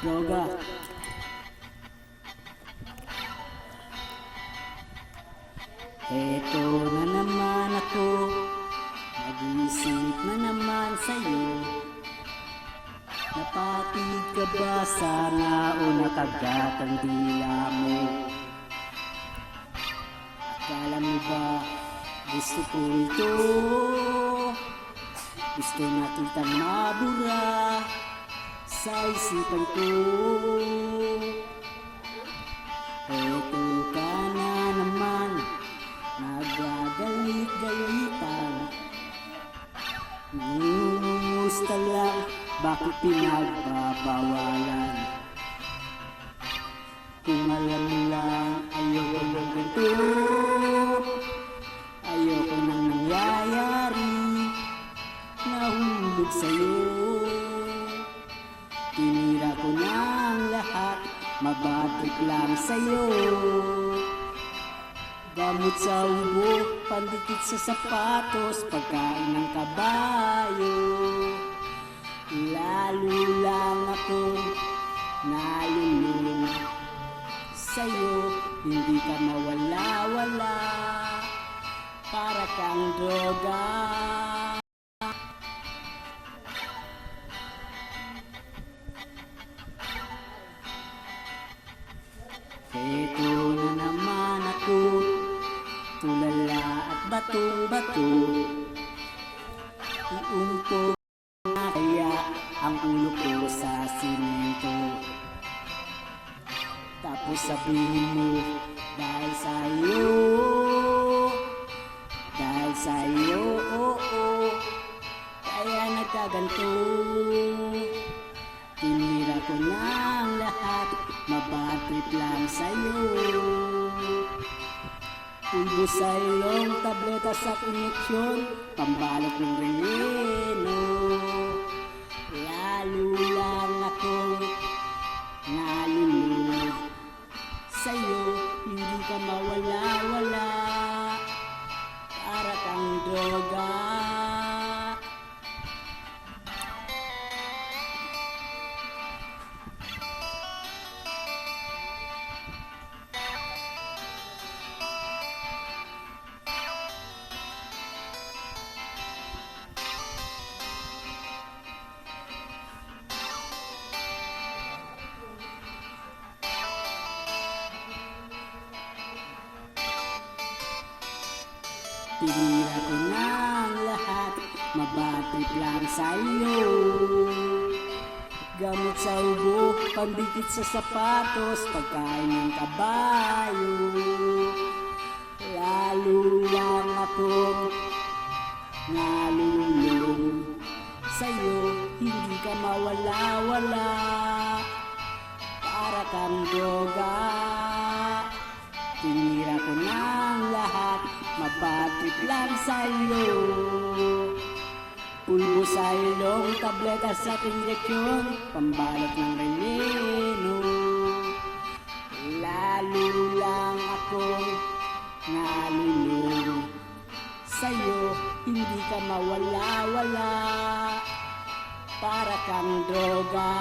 Droga. Eto na naman ako Nag-iisip na naman sa'yo Napatid ka ba sana o nakagat ang dila mo? Akala mo ba gusto ko ito? Gusto na kitang mabura sa isipan ko. Eto ka na naman Nagagalit-galitan Nangungumusta lang Bakit pinagbabawalan? Kung alam lang Ayoko ng ganito. Ayoko nang nangyayari. Nahulog sa'yo Mabatik lang sa'yo. Gamot sa ubo, pandikit sa sapatos Pagkain ng kabayo. Lalo lang ako nalulung Sa'yo, hindi ka mawala-wala Para kang droga Ito na naman ako Tulala at batong-bato. Iumpog na kaya ang ulo ko sa simento. Tapos sabihin mo Dahil sa iyo Dahil sa iyo, oo Kaya nagkaganto Tinira ko na lahat Mabatrip lang sa'yo. Pulbo sa ilong, tableta sa koneksyon Pambalot ng veneno Lalo lang akong nalulunod Sa'yo, hindi ka mawala-wala. Para kang droga Tinira ko na ang lahat Mabatrip lang sa'yo. Gamot sa ubo, pandikit sa sapatos Pagkain ng kabayo. Lalo lang akong nalulung Sa'yo, hindi ka mawala-wala. Para kang droga Mabatrip lang sa'yo. Pulbo sa ilong, tableta sa injeksyon Pambalot ng veneno Lalo lang akong nalulung Sa'yo, hindi ka mawala-wala Para kang droga